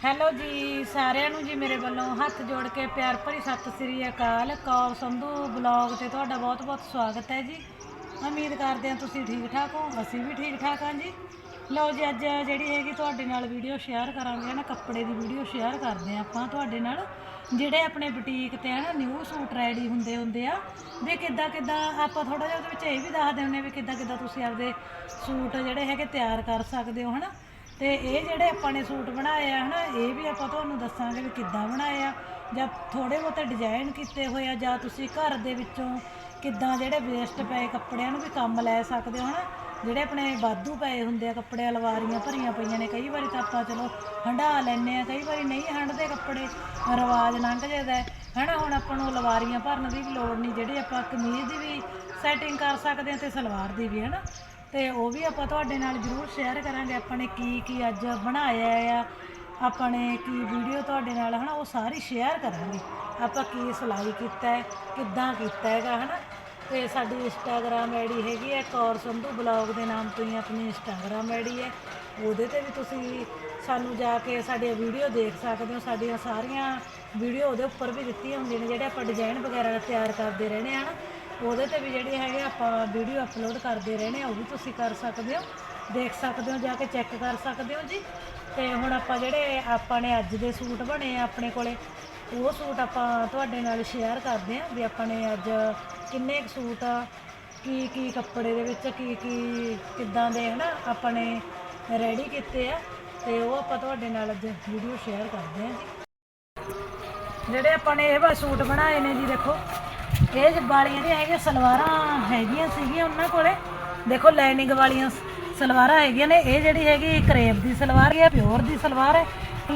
Hello ਜੀ, ਸਾਰਿਆਂ ਨੂੰ ਜੀ ਮੇਰੇ ਵੱਲੋਂ ਹੱਥ ਜੋੜ ਕੇ ਪਿਆਰ ਭਰੀ ਸਤਿ ਸ੍ਰੀ ਅਕਾਲ। ਕੌਰ ਸੰਧੂ ਬਲੌਗ ਤੇ ਤੁਹਾਡਾ ਬਹੁਤ-ਬਹੁਤ ਸਵਾਗਤ ਹੈ ਜੀ। ਉਮੀਦ ਕਰਦੇ ਹਾਂ ਤੁਸੀਂ ਠੀਕ ਠਾਕ ਹੋ, ਅਸੀਂ ਵੀ ਠੀਕ ਠਾਕ ਹਾਂ ਜੀ। ਲਓ ਜੀ, ਅੱਜ ਜਿਹੜੀ ਹੈਗੀ ਤੁਹਾਡੇ ਨਾਲ ਵੀਡੀਓ ਸ਼ੇਅਰ ਕਰਾਂਗੇ ਨਾ ਕੱਪੜੇ ਦੀ ਵੀਡੀਓ ਸ਼ੇਅਰ ਕਰਦੇ ਹਾਂ ਆਪਾਂ ਤੁਹਾਡੇ ਨਾਲ। ਜਿਹੜੇ ਆਪਣੇ ਬੁਟੀਕ ਤੇ, ਹਨਾ ਨਿਊ ਸੂਟ ਰੈਡੀ ਹੁੰਦੇ ਹੁੰਦੇ ਆ, ਵੀ ਕਿੱਦਾਂ ਕਿੱਦਾਂ ਆਪਾਂ ਥੋੜਾ ਜਿਹਾ ਉਹਦੇ ਵਿੱਚ ਇਹ ਵੀ ਦੱਸਦੇ ਹੁੰਦੇ ਵੀ ਕਿੱਦਾਂ ਕਿੱਦਾਂ ਤੁਸੀਂ ਆਪਦੇ ਸੂਟ ਜਿਹੜੇ ਹੈਗੇ ਤਿਆਰ ਕਰ ਸਕਦੇ ਹੋ, ਹਨਾ। ਤੇ ਇਹ ਜਿਹੜੇ ਆਪਾਂ ਨੇ ਸੂਟ ਬਣਾਏ ਆ, ਹਨਾ, ਇਹ ਵੀ ਆਪਾਂ ਤੁਹਾਨੂੰ ਦੱਸਾਂਗੇ ਵੀ ਕਿੱਦਾਂ ਬਣਾਏ ਆ, ਜਾਂ ਥੋੜੇ ਬਹੁਤੇ ਡਿਜ਼ਾਈਨ ਕੀਤੇ ਹੋਏ ਆ, ਜਾਂ ਤੁਸੀਂ ਘਰ ਦੇ ਵਿੱਚੋਂ ਕਿੱਦਾਂ ਜਿਹੜੇ ਵੇਸਟ ਪਏ ਕੱਪੜਿਆਂ ਨੂੰ ਵੀ ਕੰਮ ਲੈ ਸਕਦੇ ਹੋ, ਹਨਾ? ਜਿਹੜੇ ਆਪਣੇ ਵਾਧੂ ਪਏ ਹੁੰਦੇ ਆ ਕੱਪੜੇ ਅਲਵਾਰੀਆਂ ਭਰੀਆਂ ਪਈਆਂ ਨੇ, ਕਈ ਵਾਰੀ ਤਾਂ ਆਪਾਂ ਚਲੋ ਹੰਢਾ ਲੈਨੇ ਆ, ਕਈ ਵਾਰੀ ਨਹੀਂ ਹੰਢਦੇ ਕੱਪੜੇ, ਰਿਵਾਜ ਲੰਘ ਜਾਂਦਾ ਹੈ, ਹਨਾ? ਹੁਣ ਆਪਾਂ ਨੂੰ ਅਲਵਾਰੀਆਂ ਭਰਨ ਦੀ ਵੀ ਲੋੜ ਨਹੀਂ, ਜਿਹੜੇ ਆਪਾਂ ਕਮੀਜ਼ ਦੀ ਵੀ ਸੈਟਿੰਗ ਕਰ ਸਕਦੇ ਆ ਤੇ ਸਲਵਾਰ ਦੀ ਵੀ, ਹਨਾ? ਤੇ ਉਹ ਵੀ ਆਪਾਂ ਤੁਹਾਡੇ ਨਾਲ ਜ਼ਰੂਰ ਸ਼ੇਅਰ ਕਰਾਂਗੇ ਆਪਾਂ ਨੇ ਕੀ ਕੀ ਅੱਜ ਬਣਾਇਆ ਆ ਆਪਾਂ ਨੇ ਕੀ ਵੀਡੀਓ ਤੁਹਾਡੇ ਨਾਲ, ਹਨਾ, ਉਹ ਸਾਰੀ ਸ਼ੇਅਰ ਕਰਾਂਗੇ। ਆਪਾਂ ਕੀ ਸਿਲਾਈ ਕੀਤਾ ਹੈ ਕਿੱਦਾਂ ਕੀਤਾ ਹੈਗਾ, ਹਨਾ। ਤੇ ਸਾਡੀ ਇੰਸਟਾਗ੍ਰam ਆਈਡੀ ਹੈਗੀ ਹੈ ਕੌਰ ਸੰਧੂ ਬਲੌਗ ਦੇ ਨਾਮ ਤੋਂ ਹੀ ਆਪਣੀ ਇੰਸਟਾਗ੍ਰam ਆਈਡੀ ਹੈ। ਉਹਦੇ ਤੇ ਵੀ ਤੁਸੀਂ ਸਾਨੂੰ ਜਾ ਕੇ ਸਾਡੀਆਂ ਵੀਡੀਓ ਦੇਖ ਸਕਦੇ ਹੋ। ਸਾਡੀਆਂ ਸਾਰੀਆਂ ਵੀਡੀਓ ਉਹਦੇ ਉੱਪਰ ਵੀ ਦਿੱਤੀਆਂ ਹੁੰਦੀਆਂ ਨੇ, ਜਿਹੜੇ ਆਪਾਂ ਡਿਜ਼ਾਈਨ ਵਗੈਰਾ ਤਿਆਰ ਕਰਦੇ ਰਹਿੰਦੇ ਆ ਨਾ ਉਹਦੇ ਤੇ ਵੀ ਜਿਹੜੇ ਹੈਗੇ ਆਪਾਂ ਵੀਡੀਓ ਅਪਲੋਡ ਕਰਦੇ ਰਹਿਣੇ ਆ, ਉਹ ਵੀ ਤੁਸੀਂ ਕਰ ਸਕਦੇ ਹੋ। ਦੇਖ ਸਕਦੇ ਹੋ, ਜਾ ਕੇ ਚੈੱਕ ਕਰ ਸਕਦੇ ਹੋ ਜੀ। ਤੇ ਹੁਣ ਆਪਾਂ ਜਿਹੜੇ ਆਪਾਂ ਨੇ ਅੱਜ ਦੇ ਸੂਟ ਬਣੇ ਆ ਆਪਣੇ ਕੋਲੇ, ਉਹ ਸੂਟ ਆਪਾਂ ਤੁਹਾਡੇ ਨਾਲ ਸ਼ੇਅਰ ਕਰਦੇ ਆ ਵੀ ਆਪਾਂ ਨੇ ਅੱਜ ਕਿੰਨੇ ਕੁ ਸੂਟ ਕੀ ਕੀ ਕੱਪੜੇ ਦੇ ਵਿੱਚ ਕੀ ਕੀ, ਕਿੱਦਾਂ ਦੇ, ਹਨਾ, ਆਪਾਂ ਨੇ ਰੈਡੀ ਕੀਤੇ ਆ। ਤੇ ਉਹ ਆਪਾਂ ਤੁਹਾਡੇ ਨਾਲ ਅੱਜ ਵੀਡੀਓ ਸ਼ੇਅਰ ਕਰਦੇ ਆ ਜੀ। ਜਿਹੜੇ ਆਪਾਂ ਨੇ ਇਹ ਵਾ ਸੂਟ ਬਣਾਏ ਨੇ ਜੀ, ਦੇਖੋ। ਇਹ ਜ- ਵਾਲੀਆਂ ਦੇ ਹੈਗੀਆਂ, ਸਲਵਾਰਾਂ ਹੈਗੀਆਂ ਸੀਗੀਆਂ ਉਹਨਾਂ ਕੋਲੇ। ਦੇਖੋ, ਲਾਈਨਿੰਗ ਵਾਲੀਆਂ ਸ- ਸਲਵਾਰਾਂ ਹੈਗੀਆਂ ਨੇ। ਇਹ ਜਿਹੜੀ ਹੈਗੀ, ਕਰੇਪ ਦੀ ਸਲਵਾਰ ਹੈ, ਪਿਓਰ ਦੀ ਸਲਵਾਰ ਹੈ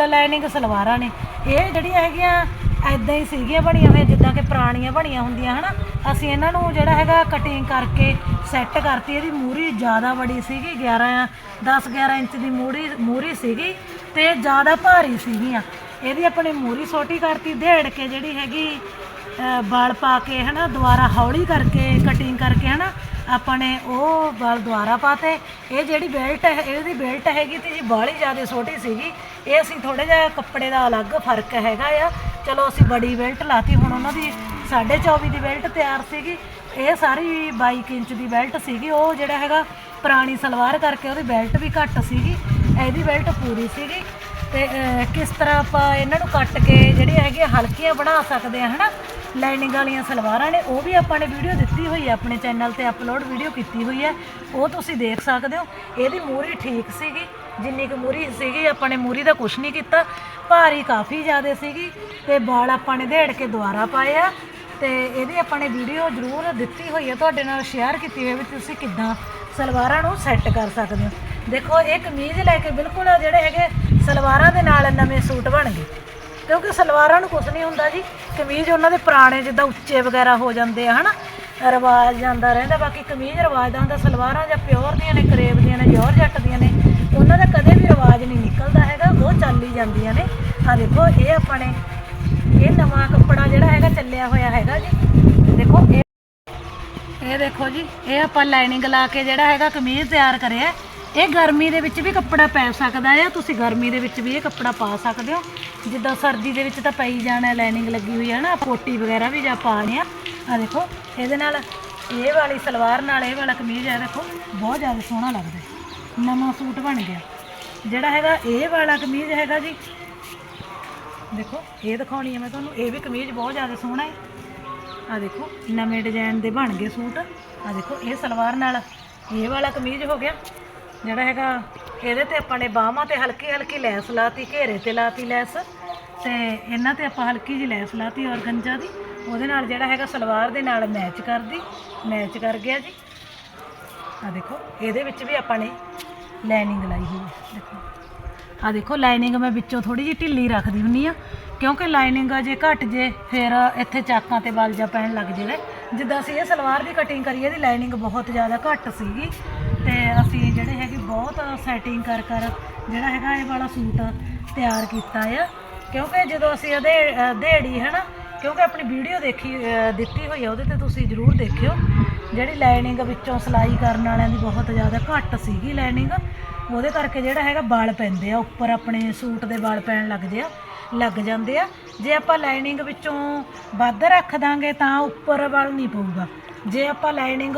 ਲਾਈਨਿੰਗ ਸਲਵਾਰਾਂ ਨੇ। ਇਹ ਜਿਹੜੀਆਂ ਹੈਗੀਆਂ ਐਦਾਂ ਹੀ ਸੀਗੀਆਂ ਬਣੀਆਂ ਹੋਈਆਂ, ਜਿੱਦਾਂ ਕਿ ਪੁਰਾਣੀਆਂ ਬਣੀਆਂ ਹੁੰਦੀਆਂ, ਹਨਾ? ਅਸੀਂ ਇਹਨਾਂ ਨੂੰ ਜਿਹੜਾ ਹੈਗਾ ਕਟਿੰਗ ਕਰਕੇ ਸੈੱਟ ਕਰਤੀ। ਇਹਦੀ ਮੂਰੀ ਜ਼ਿਆਦਾ ਬੜੀ ਸੀਗੀ 11 10 11 ਇੰਚ ਦੀ ਮੂਰੀ ਮੂਰੀ ਸੀਗੀ ਤੇ ਜ਼ਿਆਦਾ ਭਾਰੀ ਸੀਗੀਆਂ। ਇਹਦੀ ਆਪਣੀ ਮੂਰੀ ਛੋਟੀ ਕਰਤੀ ਦੇੜ ਕੇ ਜਿਹੜੀ ਹੈਗੀ ਵਾਲ ਪਾ ਕੇ ਹਨਾ, ਦੁਬਾਰਾ ਹੌਲੀ ਕਰਕੇ ਕਟਿੰਗ ਕਰਕੇ ਹਨਾ, ਆਪਾਂ ਨੇ ਉਹ ਵਾਲ ਦੁਬਾਰਾ ਪਾਤੇ। ਇਹ ਜਿਹੜੀ ਬੈਲਟ ਹੈ, ਇਹਦੀ ਬੈਲਟ ਹੈਗੀ ਤੇ ਜੀ ਬਾਹਲੀ ਜ਼ਿਆਦਾ ਛੋਟੀ ਸੀਗੀ। ਇਹ ਅਸੀਂ ਥੋੜਾ ਜਿਹਾ ਕੱਪੜੇ ਦਾ ਅਲੱਗ ਫ਼ਰਕ ਹੈਗਾ ਆ। ਚਲੋ ਅਸੀਂ ਬੜੀ ਬੈਲਟ ਲਾਤੀ, ਹੁਣ ਉਹਨਾਂ ਦੀ 24.5 ਦੀ ਬੈਲਟ ਤਿਆਰ ਸੀਗੀ। ਇਹ ਸਾਰੀ 22 ਇੰਚ ਦੀ ਬੈਲਟ ਸੀਗੀ। ਉਹ ਜਿਹੜਾ ਹੈਗਾ, ਪੁਰਾਣੀ ਸਲਵਾਰ ਕਰਕੇ ਉਹਦੀ ਬੈਲਟ ਵੀ ਘੱਟ ਸੀਗੀ। ਇਹਦੀ ਬੈਲਟ ਪੂਰੀ ਸੀਗੀ। ਤੇ ਕਿਸ ਤਰ੍ਹਾਂ ਆਪਾਂ ਇਹਨਾਂ ਨੂੰ ਕੱਟ ਕੇ ਜਿਹੜੇ ਹੈਗੇ ਹਲਕੀਆਂ ਬਣਾ ਸਕਦੇ ਆ, ਹਨਾ? ਲਾਈਨਿੰਗ ਵਾਲੀਆਂ ਸਲਵਾਰਾਂ ਨੇ, ਉਹ ਵੀ ਆਪਾਂ ਨੇ ਵੀਡੀਓ ਦਿੱਤੀ ਹੋਈ ਹੈ ਆਪਣੇ ਚੈਨਲ ਤੇ ਅਪਲੋਡ ਵੀਡੀਓ ਕੀਤੀ ਹੋਈ ਹੈ। ਉਹ ਤੁਸੀਂ ਦੇਖ ਸਕਦੇ ਹੋ। ਇਹਦੀ ਮੂਰੀ ਠੀਕ ਸੀਗੀ, ਜਿੰਨੀ ਕੁ ਮੂਰੀ ਸੀਗੀ, ਆਪਾਂ ਨੇ ਮੂਰੀ ਦਾ ਕੁਝ ਨਹੀਂ ਕੀਤਾ। ਭਾਰੀ ਕਾਫੀ ਜ਼ਿਆਦਾ ਸੀਗੀ ਤੇ ਬਾਲ ਆਪਾਂ ਨੇ ਦੇੜ ਕੇ ਦੁਬਾਰਾ ਪਾਏ ਆ। ਤੇ ਇਹਦੀ ਆਪਾਂ ਨੇ ਵੀਡੀਓ ਜ਼ਰੂਰ ਦਿੱਤੀ ਹੋਈ ਹੈ। ਤੁਹਾਡੇ ਨਾਲ ਸ਼ੇਅਰ ਕੀਤੀ ਹੋਈ ਵੀ ਤੁਸੀਂ ਕਿੱਦਾਂ ਸਲਵਾਰਾਂ ਨੂੰ ਸੈੱਟ ਕਰ ਸਕਦੇ ਹੋ। ਦੇਖੋ, ਇਹ ਕਮੀਜ਼ ਲੈ ਕੇ ਬਿਲਕੁਲ ਜਿਹੜੇ ਹੈਗੇ ਸਲਵਾਰਾਂ ਦੇ ਨਾਲ ਨਵੇਂ ਸੂਟ ਬਣ ਗਏ। ਕਿਉਂਕਿ ਸਲਵਾਰਾਂ ਨੂੰ ਕੁਝ ਨਹੀਂ ਹੁੰਦਾ ਜੀ, ਕਮੀਜ਼ ਉਹਨਾਂ ਦੇ ਪੁਰਾਣੇ ਜਿੱਦਾਂ ਉੱਚੇ ਵਗੈਰਾ ਹੋ ਜਾਂਦੇ ਆ, ਹਨਾ? ਰਿਵਾਜ ਜਾਂਦਾ ਰਹਿੰਦਾ, ਬਾਕੀ ਕਮੀਜ਼ ਰਿਵਾਜ ਦਾ ਹੁੰਦਾ, ਸਲਵਾਰਾਂ ਜਾਂ ਪਿਓਰ ਦੀਆਂ ਨੇ ਕਰੇਬ ਦੀਆਂ ਨੇ ਜੋਰ ਜੱਟ ਦੀਆਂ ਨੇ, ਉਹਨਾਂ ਦਾ ਕਦੇ ਵੀ ਰਿਵਾਜ ਨਹੀਂ ਨਿਕਲਦਾ ਹੈਗਾ, ਉਹ ਚੱਲ ਹੀ ਜਾਂਦੀਆਂ ਨੇ। ਆ ਦੇਖੋ, ਇਹ ਆਪਾਂ ਨੇ, ਇਹ ਨਵਾਂ ਕੱਪੜਾ ਜਿਹੜਾ ਹੈਗਾ ਚੱਲਿਆ ਹੋਇਆ ਹੈਗਾ ਜੀ। ਦੇਖੋ, ਇਹ ਇਹ ਦੇਖੋ ਜੀ, ਇਹ ਆਪਾਂ ਲਾਈਨਿੰਗ ਲਾ ਕੇ ਜਿਹੜਾ ਹੈਗਾ ਕਮੀਜ਼ ਤਿਆਰ ਕਰਿਆ। ਇਹ ਗਰਮੀ ਦੇ ਵਿੱਚ ਵੀ ਕੱਪੜਾ ਪੈ ਸਕਦਾ ਹੈ ਤੁਸੀਂ ਗਰਮੀ ਦੇ ਵਿੱਚ ਵੀ ਇਹ ਕੱਪੜਾ ਪਾ ਸਕਦੇ ਹੋ। ਜਿੱਦਾਂ ਸਰਦੀ ਦੇ ਵਿੱਚ ਤਾਂ ਪਈ ਜਾਣਾ ਲਾਈਨਿੰਗ ਲੱਗੀ ਹੋਈ ਹੈ ਨਾ ਕੋਟੀ ਵਗੈਰਾ ਵੀ ਜਾਂ ਪਾਣੇ ਆ। ਆ ਦੇਖੋ, ਇਹਦੇ ਨਾਲ ਇਹ ਵਾਲੀ ਸਲਵਾਰ ਨਾਲ ਇਹ ਵਾਲਾ ਕਮੀਜ਼ ਹੈ ਦੇਖੋ, ਬਹੁਤ ਜ਼ਿਆਦਾ ਸੋਹਣਾ ਲੱਗਦਾ ਨਵਾਂ ਸੂਟ ਬਣ ਗਿਆ। ਜਿਹੜਾ ਹੈਗਾ, ਇਹ ਵਾਲਾ ਕਮੀਜ਼ ਹੈਗਾ ਜੀ। ਦੇਖੋ, ਇਹ ਦਿਖਾਉਣੀ ਹੈ ਮੈਂ ਤੁਹਾਨੂੰ, ਇਹ ਵੀ ਕਮੀਜ਼ ਬਹੁਤ ਜ਼ਿਆਦਾ ਸੋਹਣਾ ਹੈ। ਆ ਦੇਖੋ, ਨਵੇਂ ਡਿਜ਼ਾਈਨ ਦੇ ਬਣ ਗਏ ਸੂਟ। ਆ ਦੇਖੋ, ਇਹ ਸਲਵਾਰ ਨਾਲ ਇਹ ਵਾਲਾ ਕਮੀਜ਼ ਹੋ ਗਿਆ। ਜਿਹੜਾ ਹੈਗਾ ਇਹਦੇ ਤੇ ਆਪਾਂ ਨੇ ਬਾਹਾਂ ਤੇ ਹਲਕੀ ਹਲਕੀ ਲੈਸ ਲਾਤੀ, ਘੇਰੇ ਤੇ ਲਾਤੀ ਲੈਸ। ਤੇ ਇਹਨਾਂ ਤੇ ਆਪਾਂ ਹਲਕੀ ਜਿਹੀ ਲੈਸ ਲਾਤੀ ਔਰਗੰਜਾ ਦੀ। ਉਹਦੇ ਨਾਲ ਜਿਹੜਾ ਹੈਗਾ ਸਲਵਾਰ ਦੇ ਨਾਲ ਮੈਚ ਕਰਦੀ। ਮੈਚ ਕਰ ਗਿਆ ਜੀ। ਆ ਦੇਖੋ, ਇਹਦੇ ਵਿੱਚ ਵੀ ਆਪਾਂ ਨੇ ਲਾਈਨਿੰਗ ਲਾਈ ਹੋਈ ਹੈ। ਦੇਖੋ। ਆ ਦੇਖੋ, ਲਾਈਨਿੰਗ ਮੈਂ ਵਿੱਚੋਂ ਥੋੜੀ ਜਿਹੀ ਢਿੱਲੀ ਰੱਖਦੀ ਹੁੰਨੀ ਆ। ਕਿਉਂਕਿ ਲਾਈਨਿੰਗ ਜੇ ਘਟ ਜੇ, ਫਿਰ ਇੱਥੇ ਚਾਕਾਂ ਤੇ ਬਲ ਪੈਣ ਲੱਗ ਜਿਹੜੇ ਜਿੱਦਾਂ ਅਸੀਂ ਇਹ ਸਲਵਾਰ ਦੀ ਕਟਿੰਗ ਕਰੀ, ਇਹਦੀ ਲਾਈਨਿੰਗ ਬਹੁਤ ਜ਼ਿਆਦਾ ਘੱਟ ਸੀਗੀ। ਤੇ ਅਸੀਂ ਜਿਹੜੇ ਹੈਗੇ ਬਹੁਤ ਸੈਟਿੰਗ ਕਰ ਕਰ ਜਿਹੜਾ ਹੈਗਾ ਇਹ ਵਾਲਾ ਸੂਟ ਤਿਆਰ ਕੀਤਾ ਆ। ਕਿਉਂਕਿ ਜਦੋਂ ਅਸੀਂ ਇਹਦੇ ਅ, ਹੈ ਨਾ ਕਿਉਂਕਿ ਆਪਣੀ ਵੀਡੀਓ ਦੇਖੀ ਦਿੱਤੀ ਹੋਈ ਆ ਉਹਦੇ ਤੇ ਤੁਸੀਂ ਜ਼ਰੂਰ ਦੇਖਿਓ। ਜਿਹੜੀ ਲਾਈਨਿੰਗ ਵਿੱਚੋਂ ਸਿਲਾਈ ਕਰਨ ਵਾਲਿਆਂ ਦੀ ਬਹੁਤ ਜ਼ਿਆਦਾ ਘੱਟ ਸੀਗੀ ਲਾਈਨਿੰਗ ਉਹਦੇ ਕਰਕੇ ਜਿਹੜਾ ਹੈਗਾ ਵਾਲ ਪੈਂਦੇ ਆ ਉੱਪਰ ਆਪਣੇ ਸੂਟ ਦੇ ਵਾਲ ਪੈਣ ਲੱਗਦੇ ਆ ਲੱਗ ਜਾਂਦੇ ਆ। ਜੇ ਆਪਾਂ ਲਾਈਨਿੰਗ ਵਿੱਚੋਂ ਵੱਧ ਰੱਖ ਦਾਂਗੇ ਤਾਂ ਉੱਪਰ ਵਾਲ ਨਹੀਂ ਪਊਗਾ। ਜੇ ਆਪਾਂ ਲਾਈਨਿੰਗ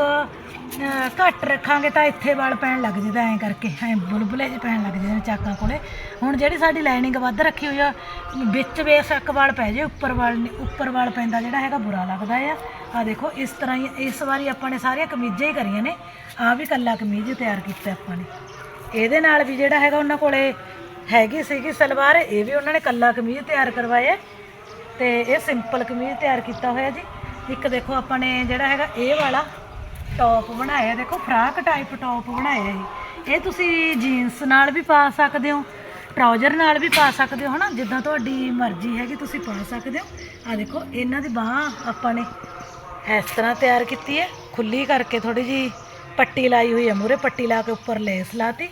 ਘੱਟ ਰੱਖਾਂਗੇ ਤਾਂ ਇੱਥੇ ਵਾਲ ਪੈਣ ਲੱਗ ਜਾਂਦਾ ਐਂ ਕਰਕੇ, ਐਂ ਬੁਲਬੁਲੇ ਜਿਹੇ ਪੈਣ ਲੱਗ ਜਾਂਦੇ ਨੇ ਚਾਕਾਂ ਕੋਲੇ। ਹੁਣ ਜਿਹੜੀ ਸਾਡੀ ਲਾਈਨਿੰਗ ਵੱਧ ਰੱਖੀ ਹੋਈ ਆ, ਵਿੱਚ ਬੇਸ਼ੱਕ ਵਾਲ ਪੈ ਜੇ ਉੱਪਰ ਵਾਲ ਨਹੀਂ- ਉੱਪਰ ਵਾਲ ਪੈਂਦਾ ਜਿਹੜਾ ਹੈਗਾ ਬੁਰਾ ਲੱਗਦਾ ਆ। ਆ ਦੇਖੋ, ਇਸ ਤਰ੍ਹਾਂ ਹੀ, ਇਸ ਵਾਰੀ ਆਪਾਂ ਨੇ ਸਾਰੀਆਂ ਕਮੀਜ਼ਾਂ ਹੀ ਕਰੀਆਂ ਨੇ ਆ ਵੀ ਕੱਲਾ ਕਮੀਜ਼ ਤਿਆਰ ਕੀਤਾ ਆਪਾਂ ਨੇ। ਇਹਦੇ ਨਾਲ ਵੀ ਜਿਹੜਾ ਹੈਗਾ ਉਹਨਾਂ ਕੋਲੇ ਹੈਗੀ ਸੀਗੀ ਸਲਵਾਰ, ਇਹ ਵੀ ਉਹਨਾਂ ਨੇ ਕੱਲਾ ਕਮੀਜ਼ ਤਿਆਰ ਕਰਵਾਇਆ। ਤੇ ਇਹ ਸਿੰਪਲ ਕਮੀਜ਼ ਤਿਆਰ ਕੀਤਾ ਹੋਇਆ ਜੀ। ਇੱਕ ਦੇਖੋ ਆਪਾਂ ਨੇ ਜਿਹੜਾ ਹੈਗਾ ਇਹ ਵਾਲਾ ਟੌਪ ਬਣਾਇਆ ਦੇਖੋ ਫਰਾਕ ਟਾਈਪ ਟੌਪ ਬਣਾਇਆ ਇਹ। ਇਹ ਤੁਸੀਂ ਜੀਨਸ ਨਾਲ ਵੀ ਪਾ ਸਕਦੇ ਹੋ ਟਰਾਊਜ਼ਰ ਨਾਲ ਵੀ ਪਾ ਸਕਦੇ ਹੋ, ਹਨਾ? ਜਿੱਦਾਂ ਤੁਹਾਡੀ ਮਰਜ਼ੀ ਹੈਗੀ ਤੁਸੀਂ ਪਾ ਸਕਦੇ ਹੋ। ਆ ਦੇਖੋ, ਇਹਨਾਂ ਦੀ ਬਾਹ ਆਪਾਂ ਨੇ ਇਸ ਤਰ੍ਹਾਂ ਤਿਆਰ ਕੀਤੀ ਹੈ। ਖੁੱਲੀ ਕਰਕੇ ਥੋੜੀ ਜੀ ਪੱਟੀ ਲਾਈ ਹੋਈ ਹੈ ਮੂਰੇ ਪੱਟੀ ਲਾ ਕੇ ਉੱਪਰ ਲੇਸ ਲਾਤੀ।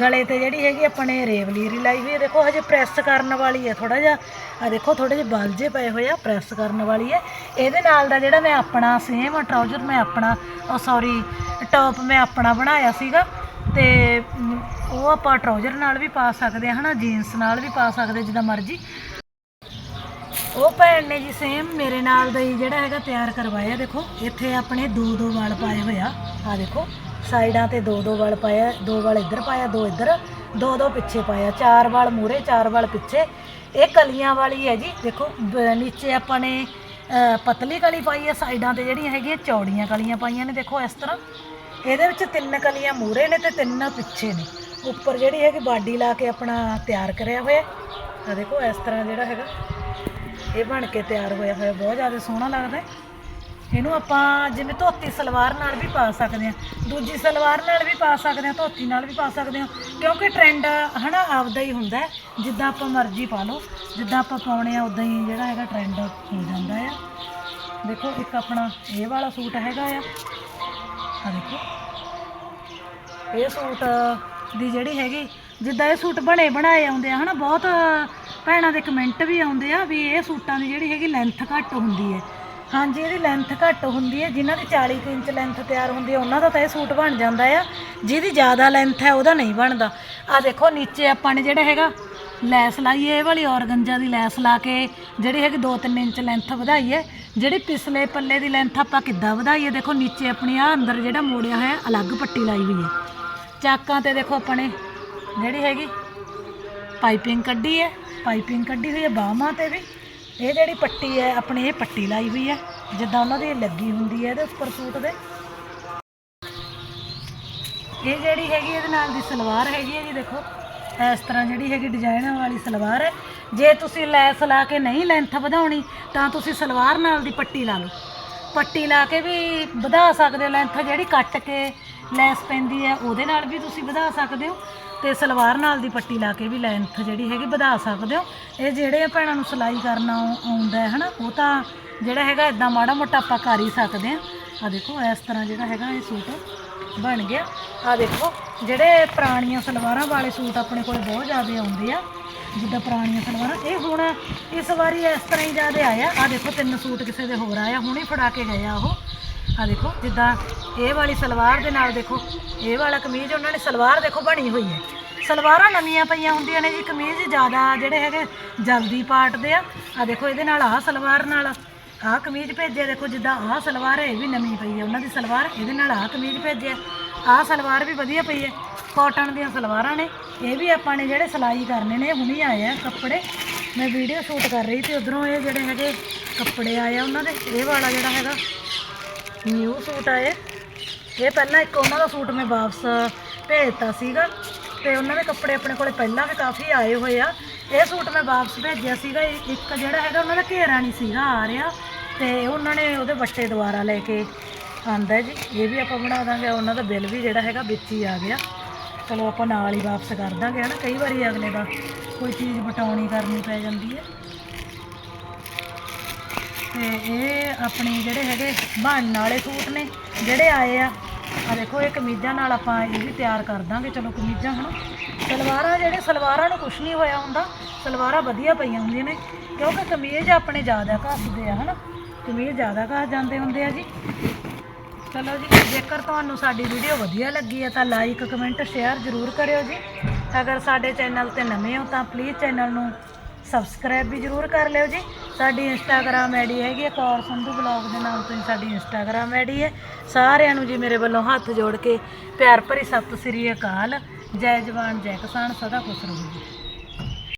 ਗਲੇ ਤੇ ਜਿਹੜੀ ਹੈਗੀ ਆਪਣੇ ਰੇਵਲੀਰੀ ਲਾਈ ਹੋਈ ਹੈ ਦੇਖੋ, ਹਜੇ ਪ੍ਰੈਸ ਕਰਨ ਵਾਲੀ ਹੈ ਥੋੜਾ ਜਿਹਾ। ਆ ਦੇਖੋ ਥੋੜੇ ਜਿਹੇ ਬਲਜੇ ਪਏ ਹੋਏ ਆ ਪ੍ਰੈਸ ਕਰਨ ਵਾਲੀ ਹੈ ਇਹਦੇ ਨਾਲ ਦਾ ਜਿਹੜਾ ਮੈਂ ਆਪਣਾ ਸੇਮ ਟਰਾਊਜ਼ਰ ਮੈਂ ਆਪਣਾ, ਉਹ ਸੌਰੀ ਟੌਪ ਮੈਂ ਆਪਣਾ ਬਣਾਇਆ ਸੀਗਾ। ਤੇ ਉਹ ਆਪਾਂ ਟਰਾਊਜ਼ਰ ਨਾਲ ਵੀ ਪਾ ਸਕਦੇ ਹਾਂ ਹਨਾ ਜੀਨਸ ਨਾਲ ਵੀ ਪਾ ਸਕਦੇ ਜਿੱਦਾਂ ਮਰਜ਼ੀ। ਉਹ ਭੈਣ ਨੇ ਜੀ ਸੇਮ ਮੇਰੇ ਨਾਲ ਦਾ ਹੀ ਜਿਹੜਾ ਹੈਗਾ ਤਿਆਰ ਕਰਵਾਇਆ, ਦੇਖੋ, ਇੱਥੇ ਆਪਣੇ ਦੋ ਦੋ ਵਾਲ ਪਾਏ ਹੋਇਆ ਆ। ਦੇਖੋ, ਸਾਈਡਾਂ ਤੇ ਦੋ ਦੋ ਵਾਲ ਪਾਇਆ, ਦੋ ਵਾਲ ਇੱਧਰ ਪਾਇਆ, ਦੋ ਇੱਧਰ, ਦੋ ਦੋ ਪਿੱਛੇ ਪਾਇਆ, ਚਾਰ ਵਾਲ ਮੂਰੇ ਚਾਰ ਵਾਲ ਪਿੱਛੇ। ਇਹ ਕਲੀਆਂ ਵਾਲੀ ਹੈ ਜੀ, ਦੇਖੋ, ਬ- ਨੀਚੇ ਆਪਾਂ ਨੇ ਪਤਲੀ ਕਲੀ ਪਾਈ ਹੈ ਸਾਈਡਾਂ ਤੇ ਜਿਹੜੀਆਂ ਹੈਗੀਆਂ ਚੌੜੀਆਂ ਕਲੀਆਂ ਪਾਈਆਂ ਨੇ, ਦੇਖੋ, ਇਸ ਤਰ੍ਹਾਂ। ਇਹਦੇ ਵਿੱਚ ਤਿੰਨ ਕਲੀਆਂ ਮੂਰੇ ਨੇ ਤੇ ਤਿੰਨ ਪਿੱਛੇ ਨੇ। ਉੱਪਰ ਜਿਹੜੀ ਹੈਗੀ ਬਾਡੀ ਲਾ ਕੇ ਆਪਣਾ ਤਿਆਰ ਕਰਿਆ ਹੋਇਆ। ਆ ਦੇਖੋ, ਇਸ ਤਰ੍ਹਾਂ ਜਿਹੜਾ ਹੈਗਾ। ਇਹ ਬਣ ਕੇ ਤਿਆਰ ਹੋਇਆ ਹੋਇਆ, ਬਹੁਤ ਜ਼ਿਆਦਾ ਸੋਹਣਾ ਲੱਗਦਾ ਹੈ। ਇਹਨੂੰ ਆਪਾਂ ਜਿਵੇਂ ਧੋਤੀ ਸਲਵਾਰ ਨਾਲ ਵੀ ਪਾ ਸਕਦੇ ਹਾਂ, ਦੂਜੀ ਸਲਵਾਰ ਨਾਲ ਵੀ ਪਾ ਸਕਦੇ ਹਾਂ, ਧੋਤੀ ਨਾਲ ਵੀ ਪਾ ਸਕਦੇ ਹਾਂ, ਕਿਉਂਕਿ ਟ੍ਰੈਂਡ ਹਨਾ ਆਪਦਾ ਹੀ ਹੁੰਦਾ ਹੈ, ਜਿੱਦਾਂ ਆਪਾਂ ਮਰਜ਼ੀ ਪਾ ਲਓ, ਜਿੱਦਾਂ ਆਪਾਂ ਪਾਉਣੇ ਆ ਉਦਾਂ ਹੀ ਜਿਹੜਾ ਹੈਗਾ ਟ੍ਰੈਂਡ ਹੋ ਜਾਂਦਾ ਆ ਦੇਖੋ, ਇੱਕ ਆਪਣਾ ਇਹ ਵਾਲਾ ਸੂਟ ਹੈਗਾ ਆ। ਆ ਦੇਖੋ। ਇਹ ਸੂਟ ਦੀ ਜਿਹੜੀ ਹੈਗੀ, ਜਿੱਦਾਂ ਇਹ ਸੂਟ ਬਣੇ ਬਣਾਏ ਆਉਂਦੇ ਆ, ਹਨਾ, ਬਹੁਤ ਭੈਣਾਂ ਦੇ ਕਮੈਂਟ ਵੀ ਆਉਂਦੇ ਆ ਵੀ ਇਹ ਸੂਟਾਂ ਦੀ ਜਿਹੜੀ ਹੈਗੀ ਲੈਂਥ ਘੱਟ ਹੁੰਦੀ ਹੈ। ਹਾਂਜੀ, ਇਹਦੀ ਲੈਂਥ ਘੱਟ ਹੁੰਦੀ ਹੈ। ਜਿਨ੍ਹਾਂ ਦੀ 40 ਕੁ ਇੰਚ ਲੈਂਥ ਤਿਆਰ ਹੁੰਦੀ ਹੈ, ਉਹਨਾਂ ਦਾ ਤਾਂ ਇਹ ਸੂਟ ਬਣ ਜਾਂਦਾ ਆ। ਜਿਹਦੀ ਜ਼ਿਆਦਾ ਲੈਂਥ ਹੈ, ਉਹਦਾ ਨਹੀਂ ਬਣਦਾ। ਆ ਦੇਖੋ, ਨੀਚੇ ਆਪਾਂ ਨੇ ਜਿਹੜਾ ਹੈਗਾ ਲੈਸ ਲਾਈ ਹੈ, ਇਹ ਵਾਲੀ ਔਰਗੰਜਾ ਦੀ ਲੈਸ ਲਾ ਕੇ ਜਿਹੜੀ ਹੈਗੀ 2-3 ਇੰਚ ਲੈਂਥ ਵਧਾਈ ਹੈ। ਜਿਹੜੀ ਪਿਛਲੇ ਪੱਲੇ ਦੀ ਲੈਂਥ ਆਪਾਂ ਕਿੱਦਾਂ ਵਧਾਈ ਹੈ, ਦੇਖੋ, ਨੀਚੇ ਆਪਣੀ ਆ ਅੰਦਰ ਜਿਹੜਾ ਮੋੜਿਆ ਹੋਇਆ, ਅਲੱਗ ਪੱਟੀ ਲਾਈ ਹੋਈ ਹੈ। ਚਾਕਾਂ ਤੇ ਦੇਖੋ, ਆਪਣੇ ਜਿਹੜੀ ਹੈਗੀ ਪਾਈਪਿੰਗ ਕੱਢੀ ਹੈ, ਪਾਈਪਿੰਗ ਕੱਢੀ ਹੋਈ ਹੈ ਬਾਹਾਂ ਤੇ ਵੀ। ਇਹ ਜਿਹੜੀ ਪੱਟੀ ਹੈ, ਆਪਣੇ ਇਹ ਪੱਟੀ ਲਾਈ ਹੋਈ ਹੈ। ਜਿੱਦਾਂ ਉਹਨਾਂ ਦੀ ਲੱਗੀ ਹੁੰਦੀ ਹੈ ਇਹਦੇ ਉੱਪਰ ਸੂਟ ਦੇ। ਇਹ ਜਿਹੜੀ ਹੈਗੀ ਇਹਦੇ ਨਾਲ ਦੀ ਸਲਵਾਰ ਹੈਗੀ ਹੈ ਜੀ, ਦੇਖੋ। ਇਸ ਤਰ੍ਹਾਂ ਜਿਹੜੀ ਹੈਗੀ ਡਿਜ਼ਾਈਨਾਂ ਵਾਲੀ ਸਲਵਾਰ ਹੈ। ਜੇ ਤੁਸੀਂ ਲੈਸ ਲਾ ਕੇ ਨਹੀਂ ਲੈਂਥ ਵਧਾਉਣੀ, ਤਾਂ ਤੁਸੀਂ ਸਲਵਾਰ ਨਾਲ ਦੀ ਪੱਟੀ ਲਾ ਲਓ। ਪੱਟੀ ਲਾ ਕੇ ਵੀ ਵਧਾ ਸਕਦੇ ਹੋ ਲੈਂਥ ਜਿਹੜੀ ਕੱਟ ਕੇ ਲੈਸ ਪੈਂਦੀ ਹੈ, ਉਹਦੇ ਨਾਲ ਵੀ ਤੁਸੀਂ ਵਧਾ ਸਕਦੇ ਹੋ। ਤੇ ਸਲਵਾਰ ਨਾਲ ਦੀ ਪੱਟੀ ਲਾ ਕੇ ਵੀ ਲੈਂਥ ਜਿਹੜੀ ਹੈਗੀ ਵਧਾ ਸਕਦੇ ਹੋ। ਇਹ ਜਿਹੜੇ ਭੈਣਾਂ ਨੂੰ ਸਿਲਾਈ ਕਰਨਾ ਆਉਂਦਾ ਹੈ ਹਨਾ, ਉਹ ਤਾਂ ਜਿਹੜਾ ਹੈਗਾ ਇਦਾਂ ਮਾੜਾ ਮੋਟਾ ਆਪਾਂ ਕਰ ਹੀ ਸਕਦੇ ਹਾਂ। ਆ ਦੇਖੋ, ਇਸ ਤਰ੍ਹਾਂ ਜਿਹੜਾ ਹੈਗਾ ਇਹ ਸੂਟ ਬਣ ਗਿਆ। ਆ ਦੇਖੋ, ਜਿਹੜੇ ਪੁਰਾਣੀਆਂ ਸਲਵਾਰਾਂ ਵਾਲੇ ਸੂਟ ਆਪਣੇ ਕੋਲ ਬਹੁਤ ਜ਼ਿਆਦਾ ਆਉਂਦੇ ਆ, ਜਿੱਦਾਂ ਪੁਰਾਣੀਆਂ ਸਲਵਾਰਾਂ। ਇਹ ਹੁਣ ਇਸ ਵਾਰੀ ਇਸ ਤਰ੍ਹਾਂ ਹੀ ਜ਼ਿਆਦਾ ਆਇਆ। ਆ ਦੇਖੋ, ਤਿੰਨ ਸੂਟ ਕਿਸੇ ਦੇ ਹੋਰ ਆਇਆ, ਹੁਣੇ ਫੜਾ ਕੇ ਗਏ ਆ ਉਹ। ਆ ਦੇਖੋ, ਜਿੱਦਾਂ ਇਹ ਵਾਲੀ ਸਲਵਾਰ ਦੇ ਨਾਲ ਦੇਖੋ, ਇਹ ਵਾਲਾ ਕਮੀਜ਼ ਉਹਨਾਂ ਨੇ ਸਲਵਾਰ ਦੇਖੋ ਬਣੀ ਹੋਈ ਹੈ। ਸਲਵਾਰਾਂ ਨਵੀਆਂ ਪਈਆਂ ਹੁੰਦੀਆਂ ਨੇ ਜੀ, ਕਮੀਜ਼ ਜ਼ਿਆਦਾ ਜਿਹੜੇ ਹੈਗੇ ਜਲਦੀ ਪਾਟਦੇ ਆ। ਆ ਦੇਖੋ, ਇਹਦੇ ਨਾਲ ਆਹ ਸਲਵਾਰ ਨਾਲ ਆਹ ਕਮੀਜ਼ ਭੇਜਿਆ, ਦੇਖੋ ਜਿੱਦਾਂ ਆਹ ਸਲਵਾਰ ਹੈ, ਇਹ ਵੀ ਨਵੀਂ ਪਈ ਹੈ। ਉਹਨਾਂ ਦੀ ਸਲਵਾਰ ਇਹਦੇ ਨਾਲ ਆਹ ਕਮੀਜ਼ ਭੇਜਿਆ। ਆਹ ਸਲਵਾਰ ਵੀ ਵਧੀਆ ਪਈ ਹੈ। ਕਾਟਨ ਦੀਆਂ ਸਲਵਾਰਾਂ ਨੇ, ਇਹ ਵੀ ਆਪਾਂ ਨੇ ਜਿਹੜੇ ਸਿਲਾਈ ਕਰਨੇ ਨੇ, ਹੁਣੀ ਆਏ ਆ ਕੱਪੜੇ। ਮੈਂ ਵੀਡੀਓ ਸ਼ੂਟ ਕਰ ਰਹੀ ਸੀ, ਉਧਰੋਂ ਇਹ ਜਿਹੜੇ ਹੈਗੇ ਕੱਪੜੇ ਆਏ ਆ ਉਹਨਾਂ ਦੇ, ਇਹ ਵਾਲਾ ਜਿਹੜਾ ਹੈਗਾ ਨਿਊ ਸੂਟ ਆਏ। ਇਹ ਪਹਿਲਾਂ ਇੱਕ ਉਹਨਾਂ ਦਾ ਸੂਟ ਮੈਂ ਵਾਪਸ ਭੇਜਤਾ ਸੀਗਾ ਤੇ ਉਹਨਾਂ ਦੇ ਕੱਪੜੇ ਆਪਣੇ ਕੋਲੇ ਪਹਿਲਾਂ ਵੀ ਕਾਫੀ ਆਏ ਹੋਏ ਆ। ਇਹ ਸੂਟ ਮੈਂ ਵਾਪਸ ਭੇਜਿਆ ਸੀਗਾ। ਇ- ਇੱਕ ਜਿਹੜਾ ਹੈਗਾ ਉਹਨਾਂ ਦਾ ਘੇਰਾ ਨਹੀਂ ਸੀਗਾ, ਆ ਰਿਹਾ। ਤੇ ਉਹਨਾਂ ਨੇ ਉਹਦੇ ਬੱਟੇ ਦੁਆਰਾ ਲੈ ਕੇ ਆਂਦਾ ਜੀ। ਇਹ ਵੀ ਆਪਾਂ ਬਣਾ ਦਾਂਗੇ। ਉਹਨਾਂ ਦਾ ਬਿੱਲ ਵੀ ਜਿਹੜਾ ਹੈਗਾ ਵਿੱਚ ਹੀ ਆ ਗਿਆ। ਚਲੋ ਆਪਾਂ ਨਾਲ ਹੀ ਵਾਪਸ ਕਰ ਦਾਂਗੇ, ਹਨਾ। ਕਈ ਵਾਰੀ ਅਗਲੇ ਦਾ ਕੋਈ ਚੀਜ਼ ਬਟਾਉਣੀ ਕਰਨੀ ਪੈ ਜਾਂਦੀ ਹੈ। ਤੇ ਇਹ ਆਪਣੇ ਜਿਹੜੇ ਹੈਗੇ ਬਣਨ ਵਾਲੇ ਸੂਟ ਨੇ, ਜਿਹੜੇ ਆਏ ਆ। ਆ ਦੇਖੋ, ਇਹ ਕਮੀਜ਼ਾਂ ਨਾਲ ਆਪਾਂ ਇਹ ਵੀ ਤਿਆਰ ਕਰ ਦਾਂਗੇ। ਚਲੋ ਕਮੀਜ਼ਾਂ ਹਨਾ। ਸਲਵਾਰਾਂ ਜਿਹੜੇ, ਸਲਵਾਰਾਂ ਨੂੰ ਕੁਝ ਨਹੀਂ ਹੋਇਆ ਹੁੰਦਾ। ਸਲਵਾਰਾਂ ਵਧੀਆ ਪਈਆਂ ਹੁੰਦੀਆਂ ਨੇ, ਕਿਉਂਕਿ ਕਮੀਜ਼ ਆਪਣੇ ਜ਼ਿਆਦਾ ਘੱਸਦੇ ਆ ਹਨਾ। ਕਮੀਜ਼ ਜ਼ਿਆਦਾ ਘੱਸ ਜਾਂਦੇ ਹੁੰਦੇ ਆ ਜੀ। ਚਲੋ ਜੀ, ਜੇਕਰ ਤੁਹਾਨੂੰ ਸਾਡੀ ਵੀਡੀਓ ਵਧੀਆ ਲੱਗੀ ਹੈ ਤਾਂ ਲਾਈਕ ਕਮੈਂਟ ਸ਼ੇਅਰ ਜ਼ਰੂਰ ਕਰਿਓ ਜੀ। ਅਗਰ ਸਾਡੇ ਚੈਨਲ ਤੇ ਨਵੇਂ ਹੋ ਤਾਂ ਪਲੀਜ਼ ਚੈਨਲ ਨੂੰ ਸਬਸਕ੍ਰਾਈਬ ਵੀ ਜ਼ਰੂਰ ਕਰ ਲਿਓ ਜੀ। ਸਾਡੀ ਇੰਸਟਾਗ੍ਰam ਆਈਡੀ ਹੈਗੀ ਹੈ ਕੌਰ ਸੰਧੂ ਬਲੌਗ ਦੇ ਨਾਮ ਤੋਂ ਹੀ ਸਾਡੀ ਇੰਸਟਾਗ੍ਰam ਆਈਡੀ ਹੈ। ਸਾਰਿਆਂ ਨੂੰ ਜੀ ਮੇਰੇ ਵੱਲੋਂ ਹੱਥ ਜੋੜ ਕੇ ਪਿਆਰ ਭਰੀ ਸਤਿ ਸ੍ਰੀ ਅਕਾਲ। ਜੈ ਜਵਾਨ, ਜੈ ਕਿਸਾਨ, ਸਦਾ ਖੁਸ਼ ਰਹੋ ਜੀ।